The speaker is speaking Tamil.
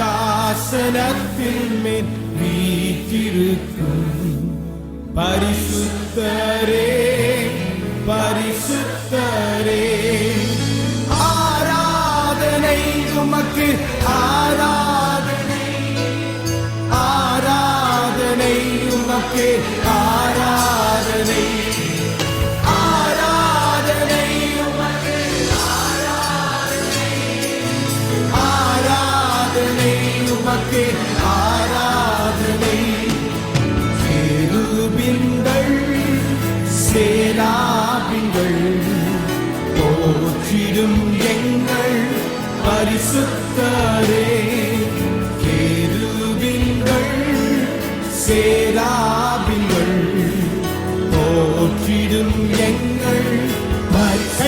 சிங்காசனத்தின் மேல் வீற்றிருக்கும். பரிசுத்தரே பரிசுத்தரே. ஆராதனை உமக்கு ஆராதனை. ஆராதனை உமக்கு ஆராதனை உமக்கு ஆராதனை. சேருபிங்கள் சேராபிங்கள் போற்றிடும் எங்கள் பரிசுத்தரே. கேருபிங்கள் சேராபிங்கள் போற்றிடும் எங்கள் பரிசு